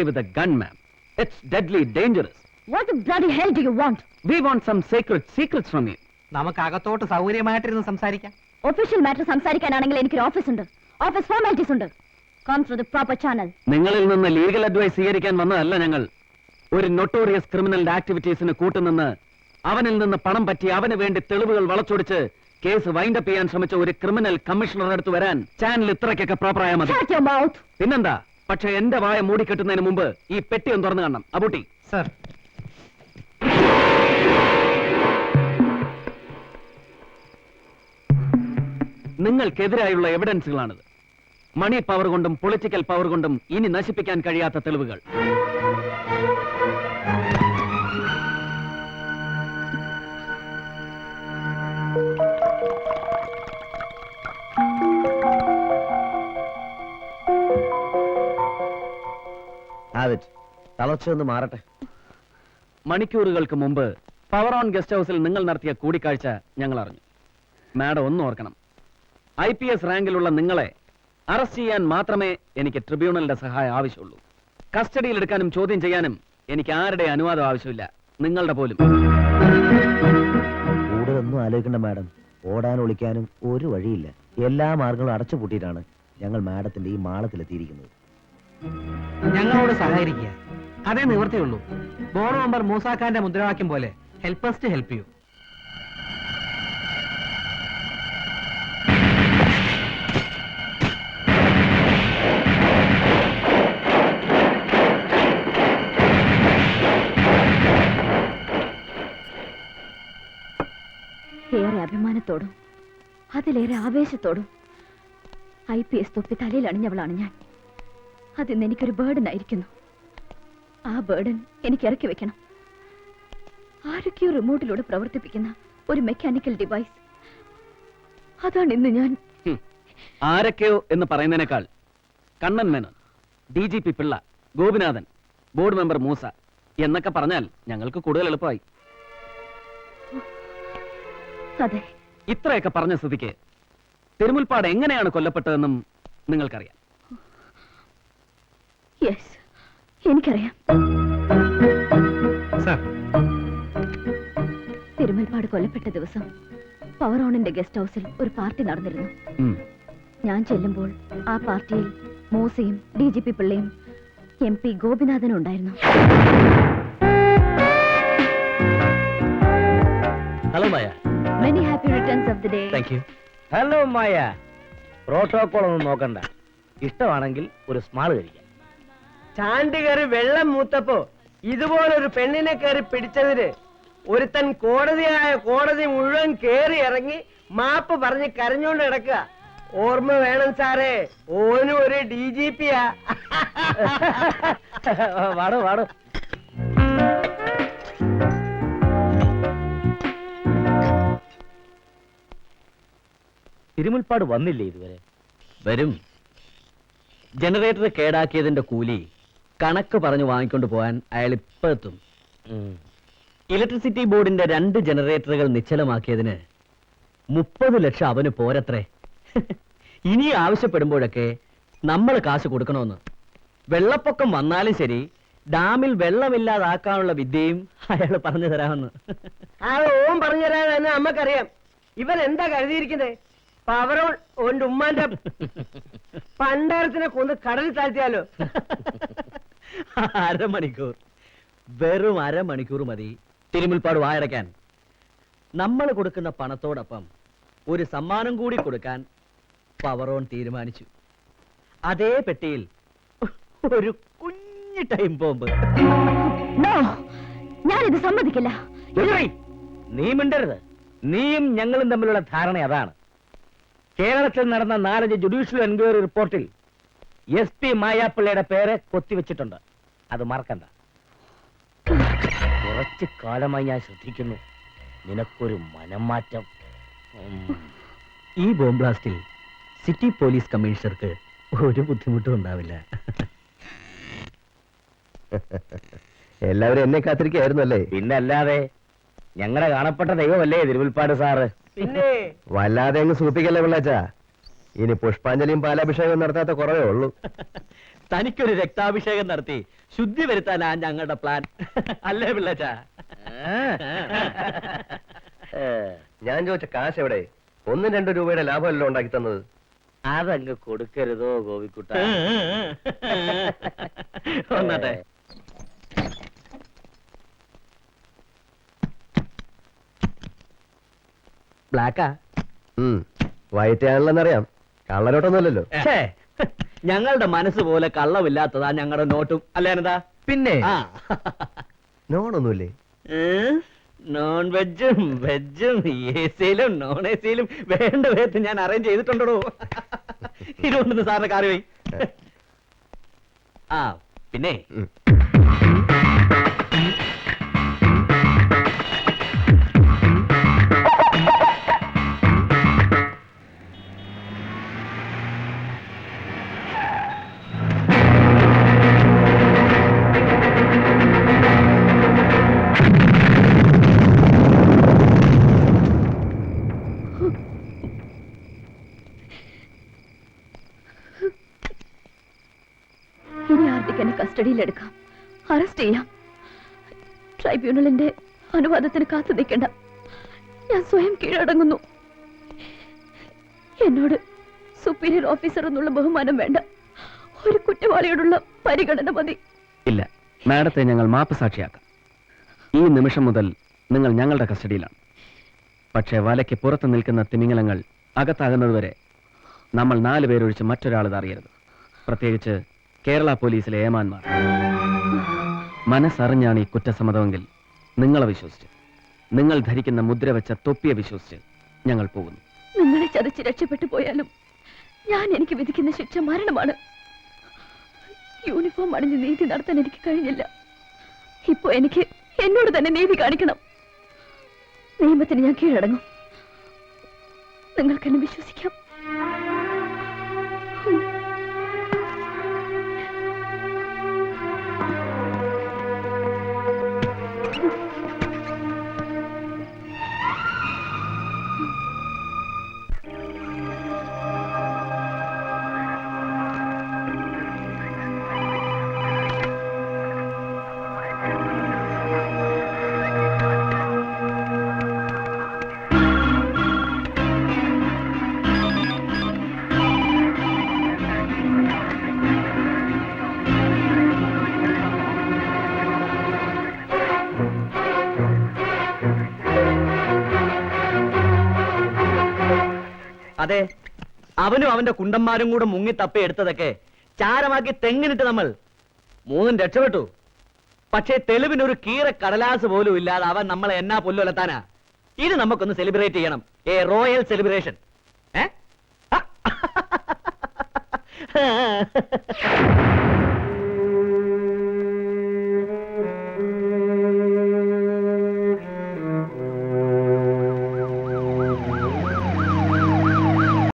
play with a gun, ma'am. It's deadly dangerous. What the bloody hell do you want? We want some sacred secrets from you. നമുക്ക് അകത്തോട്ട് സൗകര്യമായിട്ടിരുന്ന് സംസാരിക്കാം official matter സംസാരിക്കാനാണെങ്കിൽ എനിക്കൊരു office ഉണ്ട് office formalities ഉണ്ട് come through the proper channel നിങ്ങളിൽ നിന്ന് legal advice സ്വീകരിക്കാൻ വന്നതല്ല ഞങ്ങൾ ഒരു നൊട്ടോറിയസ് ക്രിമിനലിന്റെ ആക്ടിവിറ്റീസിന് കൂട്ടുനിന്ന് അവനിൽ നിന്ന് പണം പറ്റി അവന് വേണ്ടി തെളിവുകൾ വളച്ചൊടിച്ച് കേസ് വൈൻഡപ്പ് ചെയ്യാൻ ശ്രമിച്ച ഒരു ക്രിമിനൽ കമ്മീഷണറുടെ അടുത്ത് വരാൻ ചാനൽ ഇത്രയ്ക്കൊക്കെ പ്രോപ്പറായ മതി Shut your mouth. പിന്നെന്താ പക്ഷെ എന്റെ വായ മൂടിക്കെട്ടുന്നതിന് മുമ്പ് ഈ പെട്ടി ഒന്ന് തുറന്നു കാണണം. അബൂട്ടി. സർ. നിങ്ങൾക്കെതിരായുള്ള എവിഡൻസുകളാണിത് മണി പവർ കൊണ്ടും പൊളിറ്റിക്കൽ പവർ കൊണ്ടും ഇനി നശിപ്പിക്കാൻ കഴിയാത്ത തെളിവുകൾ. മാറട്ടെ. മണിക്കൂറുകൾക്ക് മുമ്പ് പവർ ഓൺ ഗസ്റ്റ് ഹൗസിൽ നിങ്ങൾ നടത്തിയ കൂടിക്കാഴ്ച ഞങ്ങൾ അറിഞ്ഞു. മാഡം ഒന്ന് ഓർക്കണം. ഐ പി എസ് റാങ്കിലുള്ള നിങ്ങളെ അറസ്റ്റ് ചെയ്യാൻ മാത്രമേ എനിക്ക് ട്രിബ്യൂണലിന്റെ സഹായം ആവശ്യമുള്ളൂ. കസ്റ്റഡിയിൽ എടുക്കാനും ചോദ്യം ചെയ്യാനും എനിക്ക് ആരുടെ അനുവാദം ആവശ്യമില്ല. നിങ്ങളുടെ പോലും. കൂടുതലൊന്നും ആലോചിക്കണ്ട മാഡം. ഓടാൻ ഒളിക്കാനും ഒരു വഴിയില്ല. എല്ലാ മാർഗങ്ങളും അടച്ചുപൂട്ടിയിട്ടാണ് ഞങ്ങൾ മാഡത്തിന്റെ ഈ മാളത്തിലെത്തിയിരിക്കുന്നത്. ഞങ്ങളോട് സഹകരിക്കുക. അതേ നിവൃത്തിയുള്ളൂ ബോർഡ് മെമ്പർ മൂസാഖാന്റെ മുദ്രാവാക്യം പോലെ ഹെൽപ്പേഴ്സ് ടു ഹെൽപ്പ് യു അഭിമാനത്തോടും അതിലേറെ ആവേശത്തോടും ഐ പി എസ് തൊപ്പി തലയിൽ അണിഞ്ഞവളാണ് ഞാൻ. അതിന്ന് എനിക്കൊരു ബേർഡൻ ആയിരിക്കുന്നു. ആ ബേർഡൻ എനിക്ക് ഇറക്കി വെക്കണം. ആരൊക്കെയോ റിമോട്ടിലൂടെ പ്രവർത്തിപ്പിക്കുന്ന ഒരു മെക്കാനിക്കൽ ഡിവൈസ് അതാണ് ഇന്ന് ഞാൻ. ആരൊക്കെയോ എന്ന് പറയുന്നതിനേക്കാൾ Kannan Menon D G P Pillai Gopinathan board member Moosa എന്നൊക്കെ പറഞ്ഞാൽ ഞങ്ങൾക്ക് കൂടുതൽ എളുപ്പമായി. അതെ. ഇത്രയൊക്കെ പറഞ്ഞ സ്ഥിതിക്ക് തിരുമുൽപ്പാട് എങ്ങനെയാണ് കൊല്ലപ്പെട്ടതെന്നും നിങ്ങൾക്കറിയാം. എനിക്കറിയാം. സർ. തിരുമൽപ്പാട് കൊല്ലപ്പെട്ട ദിവസം പവർ ഓണിന്റെ ഗസ്റ്റ് ഹൗസിൽ ഒരു പാർട്ടി നടന്നിരുന്നു. ഞാൻ ചെല്ലുമ്പോൾ ആ പാർട്ടിയിൽ മൂസയും ഡി ജി പി പിള്ളയും എം പി ഗോപിനാഥനും ഉണ്ടായിരുന്നു. Hello Maya many happy returns of the day thank you hello Maya protocol ഒന്നും നോക്കണ്ട. ഇഷ്ടമാണെങ്കിൽ ഒരു സ്മാൾ കഴിക്കാം. ചാണ്ട് കയറി വെള്ളം മൂത്തപ്പോ ഇതുപോലൊരു പെണ്ണിനെ കയറി പിടിച്ചതിന് ഒരുത്തൻ കോടതിയായ കോടതി മുഴുവൻ കേറി ഇറങ്ങി മാപ്പ് പറഞ്ഞ് കരഞ്ഞോണ്ട് കിടക്കുക ഓർമ്മ വേണം സാറേ. ഓനും ഒരു ഡി ജി പിയാ. വാടോ വാടോ. തിരുമുൽപ്പാട് വന്നില്ലേ ഇതുവരെ? വരും. ജനറേറ്റർ കേടാക്കിയതിന്റെ കൂലി കണക്ക് പറഞ്ഞു വാങ്ങിക്കൊണ്ട് പോകാൻ അയാൾ ഇപ്പൊ എത്തും. ഇലക്ട്രിസിറ്റി ബോർഡിന്റെ രണ്ട് ജനറേറ്ററുകൾ നിശ്ചലമാക്കിയതിന് മുപ്പത് ലക്ഷം അവന് പോരത്രേ. ഇനി ആവശ്യപ്പെടുമ്പോഴൊക്കെ നമ്മൾ കാശ് കൊടുക്കണമെന്ന് വെള്ളപ്പൊക്കം വന്നാലും ശരി ഡാമിൽ വെള്ളമില്ലാതാക്കാനുള്ള വിദ്യയും അയാൾ പറഞ്ഞു തരാമെന്ന്. ഓം പറഞ്ഞു തരാമെന്ന് നമ്മക്കറിയാം. ഇവൻ എന്താ കരുതിയിരിക്കുന്നത് പവറോൺ ഓന്റെ ഉമ്മാന്റെ പണ്ടാരത്തിനെ കൊന്ന് കടലിൽ താഴ്ത്തിയാലോ? അരമണിക്കൂർ. വെറും അരമണിക്കൂർ മതി. തിരുമുൽപ്പാട് വായടയ്ക്കാൻ. നമ്മൾ കൊടുക്കുന്ന പണത്തോടൊപ്പം ഒരു സമ്മാനം കൂടി കൊടുക്കാൻ പവറോൺ തീരുമാനിച്ചു. അതേ പെട്ടിയിൽ ഒരു കുഞ്ഞു ടൈം ബോംബ് ഞാനിത് സമ്മതിക്കില്ല. നീ മിണ്ടരുത്. നീയും ഞങ്ങളും തമ്മിലുള്ള ധാരണ അതാണ്. കേരളത്തിൽ നടന്ന നാലഞ്ച് ജുഡീഷ്യൽ എൻക്വയറി റിപ്പോർട്ടിൽ എസ് പി മായാപ്പിള്ളയുടെ പേര് കൊത്തിവെച്ചിട്ടുണ്ട്. അത് മറക്കണ്ട. കുറച്ചു കാലമായി ഞാൻ ശ്രദ്ധിക്കുന്നു. നിനക്കൊരു മനംമാറ്റം. മാറ്റം ഈ ബോംബ് ബ്ലാസ്റ്റിൽ സിറ്റി പോലീസ് കമ്മീഷണർക്ക് ഒരു ബുദ്ധിമുട്ടും ഉണ്ടാവില്ല. എല്ലാവരും എന്നെ കാത്തിരിക്കായിരുന്നു അല്ലേ പിന്നെ അല്ലാതെ ഞങ്ങളുടെ കാണപ്പെട്ട ദൈവമല്ലേ തിരുവിൽപ്പാട് സാറ്? പിന്നെ? വല്ലാതെ അങ്ങ് സൂപ്പിക്കല്ലേ പിള്ളേച്ചാ? ഇനി പുഷ്പാഞ്ജലിയും പാലാഭിഷേകം നടത്താത്ത കുറവേ ഉള്ളൂ. തനിക്കൊരു രക്താഭിഷേകം നടത്തി ശുദ്ധി വരുത്താനാ ഞങ്ങളുടെ പ്ലാൻ. അല്ലേ പിള്ളച്ച? ഞാൻ ചോദിച്ച കാശ് എവിടെ? ഒന്നും രണ്ടു രൂപയുടെ ലാഭമല്ലോ ഉണ്ടാക്കി തന്നത്. അതങ്ങ് കൊടുക്കരുതോ ഗോപിക്കുട്ട. വന്നാട്ടെ. ബ്ലാക്കാ വൈറ്റ് ആണല്ലെന്നറിയാം. കള്ളനോട്ടൊന്നുമല്ലല്ലോ. ഛേ, ഞങ്ങളുടെ മനസ്സ് പോലെ കള്ളമില്ലാത്തതാ ഞങ്ങളുടെ നോട്ടും. അല്ലേ എന്താ പിന്നെ? ആ. നോണൊന്നുമില്ലേ? നോൺ വെജും വെജും എ സിയിലും നോൺ എ സിയിലും വേണ്ട വിധത്തിൽ ഞാൻ അറേഞ്ച് ചെയ്തിട്ടുണ്ടോ ഇതുകൊണ്ടൊന്ന് സാറിന്റെ കാറി പോയി ആ പിന്നെ? ഉം. എന്നെ കസ്റ്റഡിയിലെടുക്കാം. അറസ്റ്റ് ചെയ്യാം. ട്രൈബ്യൂണലിന്റെ അനുവാദത്തിന് കാത്തു നിൽക്കണ്ട. ഞാൻ സ്വയം കീഴടങ്ങുന്നു. എന്നോട് സുപ്പീരിയർ ഓഫീസർ എന്നുള്ള ബഹുമാനം വേണ്ട. ഒരു കുറ്റവാളിയോടുള്ള പരിഗണന മതി. ഇല്ല. മാഡത്തെ ഞങ്ങൾ മാപ്പ് സാക്ഷിയാക്കാം. ഈ നിമിഷം മുതൽ നിങ്ങൾ ഞങ്ങളുടെ കസ്റ്റഡിയിലാണ്. പക്ഷേ വലയ്ക്ക് പുറത്ത് നിൽക്കുന്ന തിമിംഗലങ്ങൾ അകത്താകുന്നതുവരെ നമ്മൾ നാല് പേരൊഴിച്ച് അറിയരുത്. പ്രത്യേകിച്ച് കേരള പോലീസിലെ ഏമാന്മാർ. മനസ്സറിഞ്ഞാണ് ഈ കുറ്റസമ്മതമെങ്കിൽ നിങ്ങളെ വിശ്വസിച്ച് നിങ്ങൾ ധരിക്കുന്ന മുദ്ര വെച്ച തൊപ്പിയെ വിശ്വസിച്ച് ഞങ്ങൾ പോകുന്നു. നിങ്ങളെ ചതച്ച് രക്ഷപ്പെട്ടു പോയാലും ഞാൻ എനിക്ക് വിധിക്കുന്ന ശിക്ഷ മരണമാണ്. യൂണിഫോം അണിഞ്ഞ് നീതി നടത്താൻ എനിക്ക് കഴിഞ്ഞില്ല. ഇപ്പോ എനിക്ക് എന്നോട് തന്നെ നീതി കാണിക്കണം. നിയമത്തിന് ഞാൻ കീഴടങ്ങും. നിങ്ങൾക്കെന്നെ വിശ്വസിക്കാം. you അതെ അവനും അവന്റെ കുണ്ടന്മാരും കൂടെ മുങ്ങി തപ്പി എടുത്തതൊക്കെ ചാരമാക്കി തെങ്ങിനിട്ട് നമ്മൾ മൂന്നും രക്ഷപ്പെട്ടു. പക്ഷേ തെളിവിനൊരു കീറ കടലാസ് പോലും ഇല്ലാതെ അവൻ നമ്മളെ എന്നാ പുല്ലുലത്താനാ ഇത് നമുക്കൊന്ന് സെലിബ്രേറ്റ് ചെയ്യണം. ഏ റോയൽ സെലിബ്രേഷൻ ഏ?